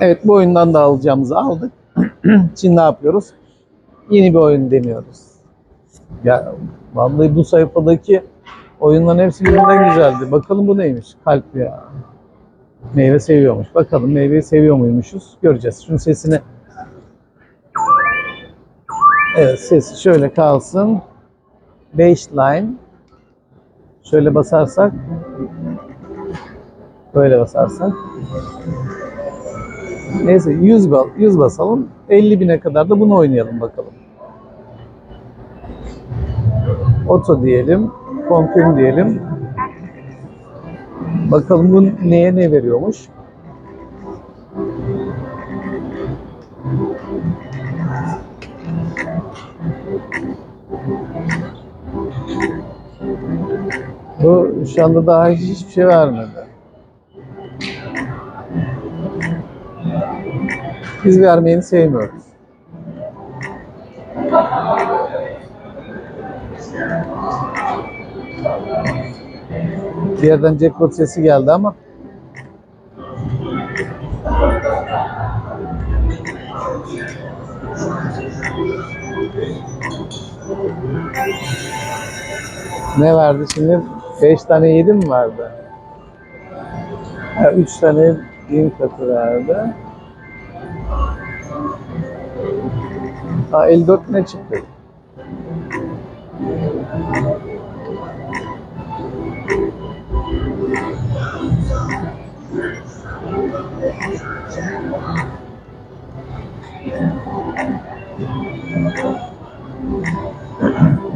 Evet bu oyundan da alacağımızı aldık. Şimdi ne yapıyoruz? Yeni bir oyun deniyoruz. Ya vallahi bu sayfadaki oyunların hepsi birbirinden güzeldi. Bakalım bu neymiş? Kalp ya. Meyve seviyormuş. Bakalım meyveyi seviyor muymuşuz? Göreceğiz. Şunun sesini Evet ses şöyle kalsın. Baseline. Şöyle basarsak böyle basarsak Neyse 100, bal, 100 basalım. 50 bine kadar da bunu oynayalım bakalım. Oto diyelim. Confirm diyelim. Bakalım bu neye ne veriyormuş. Bu şu anda daha hiç- hiçbir şey vermedi. Biz vermeyeni sevmiyoruz. Bir yerden jackpot sesi geldi ama ne verdi şimdi? 5 tane 7 mi vardı? 3 tane bin katı verdi. Ha 54 ne çıktı?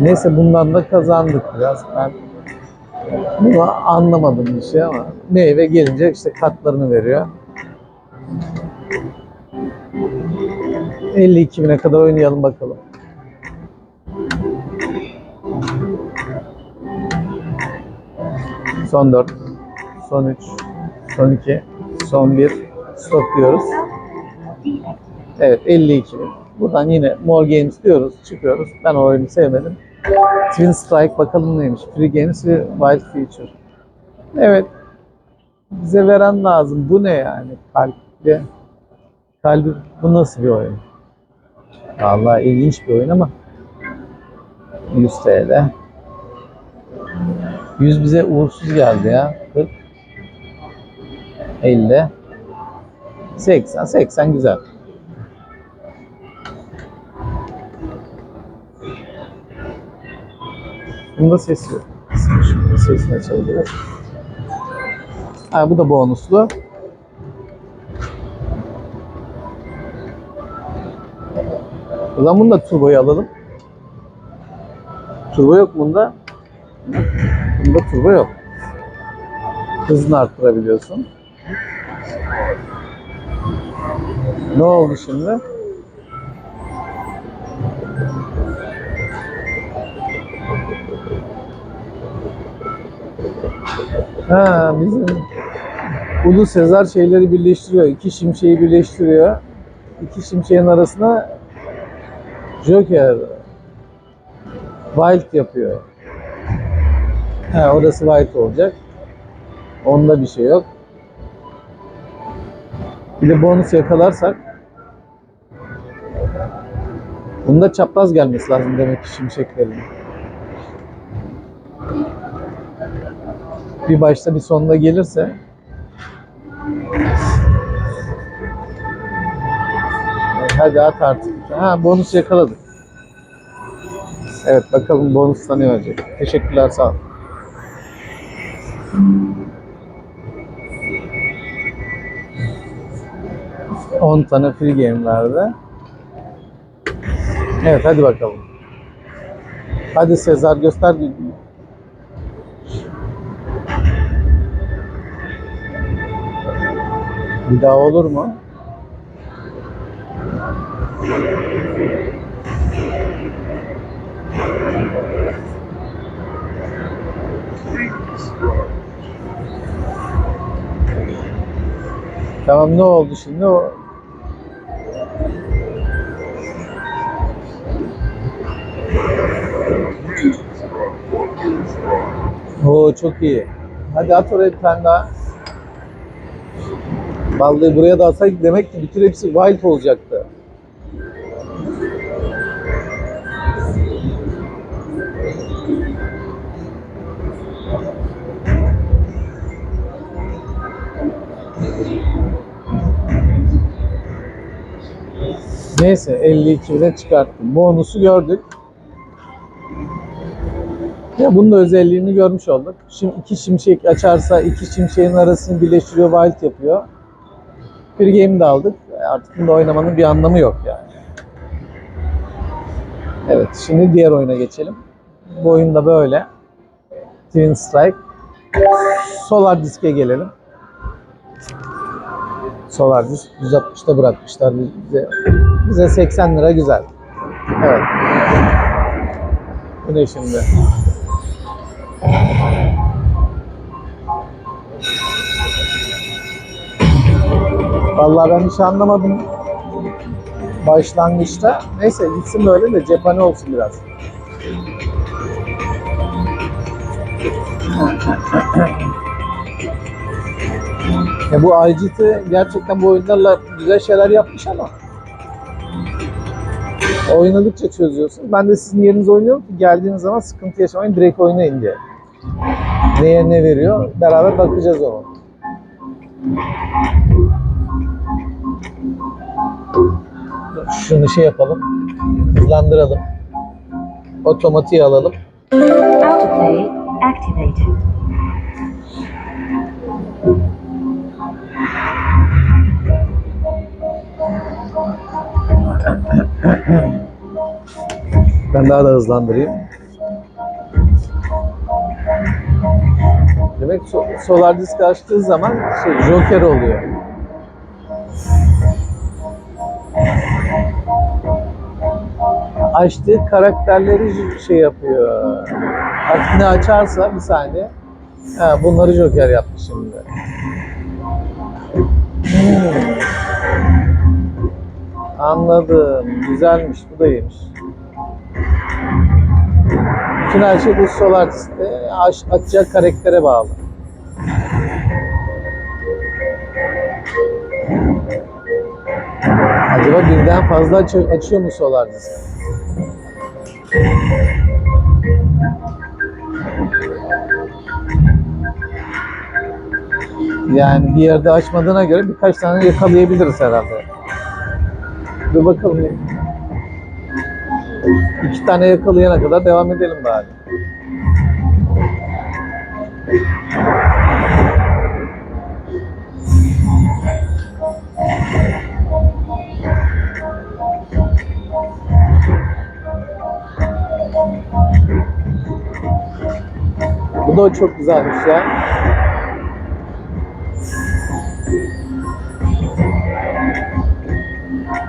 Neyse bundan da kazandık biraz. Ben bunu anlamadım bir şey ama meyve gelince işte katlarını veriyor. 52 bine kadar oynayalım bakalım. Son 4, son 3, son 2, son 1. Stop diyoruz. Evet 52 bin. Buradan yine More Games diyoruz, çıkıyoruz. Ben o oyunu sevmedim. Twin Strike bakalım neymiş. Free Games ve Wild Feature. Evet. Bize veren lazım. Bu ne yani? Kalpli. Kalbi bu nasıl bir oyun? Vallahi ilginç bir oyun ama 100 TL. 100 bize uğursuz geldi ya. 40 50 80 80 güzel. Bunda ses yok. Şunun sesini açabiliriz. Ha, bu da bonuslu. O zaman bunu da turboyu alalım. Turbo yok bunda. Bunda turbo yok. Hızını arttırabiliyorsun. Ne oldu şimdi? Ha bizim Ulu Sezar şeyleri birleştiriyor. İki şimşeği birleştiriyor. İki şimşeğin arasına Joker Wild yapıyor. Ha, orası Wild olacak. Onda bir şey yok. Bir de bonus yakalarsak Bunda çapraz gelmesi lazım demek ki şimşeklerin. Bir başta bir sonunda gelirse Hadi at artık. Ha bonus yakaladık. Evet bakalım bonus ne verecek. Teşekkürler sağ ol. On tane free game verdi. Evet hadi bakalım. Hadi Sezar göster. Bir daha olur mu? Tamam ne oldu şimdi? O Oo çok iyi. Hadi at oraya bir tane daha. Vallahi buraya da atsaydık demek ki bütün hepsi wild olacaktı. Neyse 52 bile çıkarttım. Bonusu gördük. Ya bunun da özelliğini görmüş olduk. Şimdi iki şimşek açarsa iki şimşeğin arasını birleştiriyor, wild yapıyor. Bir game de aldık. Artık bunda oynamanın bir anlamı yok yani. Evet, şimdi diğer oyuna geçelim. Bu oyun da böyle. Twin Strike. Solar Disk'e gelelim. Solar Disk 160'ta bırakmışlar bize. Bize 80 lira güzel. Evet. Bu ne şimdi? Vallahi ben hiç anlamadım başlangıçta. Neyse gitsin böyle de cephane olsun biraz. Ya bu IGT gerçekten bu oyunlarla güzel şeyler yapmış ama oynadıkça çözüyorsun. Ben de sizin yerinize oynuyorum ki geldiğiniz zaman sıkıntı yaşamayın direkt oynayın diye. Neye ne veriyor beraber bakacağız onu. Şunu şey yapalım. Hızlandıralım. Otomatiğe alalım. Autoplay activated. Ben daha da hızlandırayım. Demek so- solar disk açtığı zaman şey, joker oluyor. Açtığı karakterleri şey yapıyor. Artık ne açarsa bir saniye. Ha, bunları joker yaptı şimdi. Hmm. Anladım. Güzelmiş. Bu da iyiymiş. Bütün her şey bu Solaris'te aç- açacak karaktere bağlı. Acaba birden fazla aç- açıyor mu Solaris? Yani bir yerde açmadığına göre birkaç tane yakalayabiliriz herhalde. Bir bakalım. İki tane yakalayana kadar devam edelim bari. Bu da çok güzelmiş ya.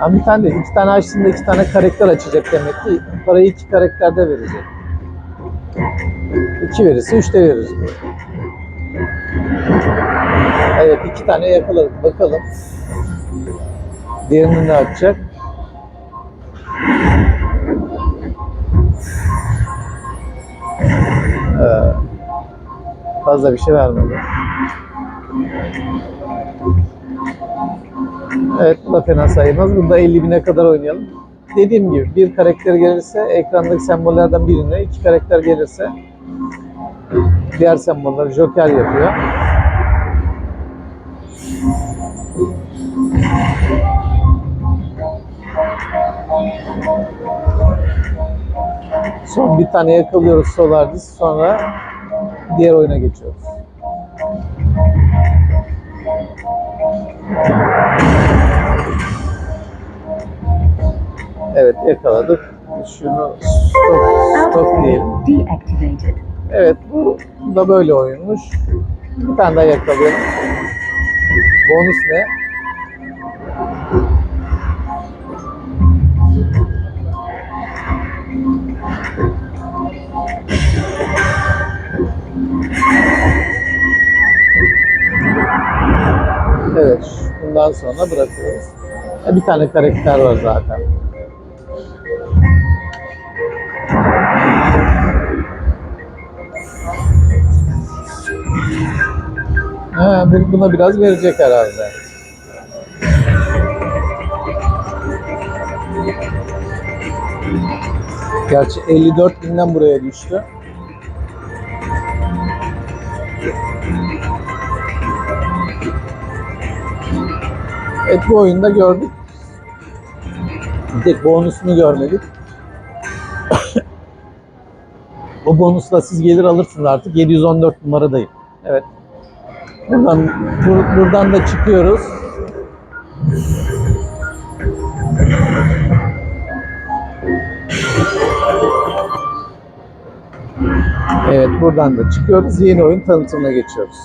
Ama bir tane değil, iki tane açtığında iki tane karakter açacak demek ki. Parayı iki karakterde verecek. İki verirse üçte veririz. Evet iki tane yakaladık. Bakalım. Diğerini ne açacak? Ee, fazla bir şey vermedi. Evet bu da fena sayılmaz. Bunda 50 bine kadar oynayalım. Dediğim gibi bir karakter gelirse ekrandaki sembollerden birine, iki karakter gelirse diğer sembolleri joker yapıyor. Son bir tane yakalıyoruz Solaris sonra diğer oyuna geçiyoruz. Evet yakaladık. Şunu stop, stop diyelim. Evet bu da böyle oyunmuş. Bir tane daha yakalayalım. Bonus ne? Evet. Bundan sonra bırakıyoruz. E, bir tane karakter var zaten. Ha, buna biraz verecek herhalde. Gerçi 54 binden buraya düştü. Evet bu oyunda gördük. Bir tek bonusunu görmedik. o bonusla siz gelir alırsınız artık. 714 numaradayım. Evet. Buradan, bur- buradan da çıkıyoruz. Evet buradan da çıkıyoruz. Yeni oyun tanıtımına geçiyoruz.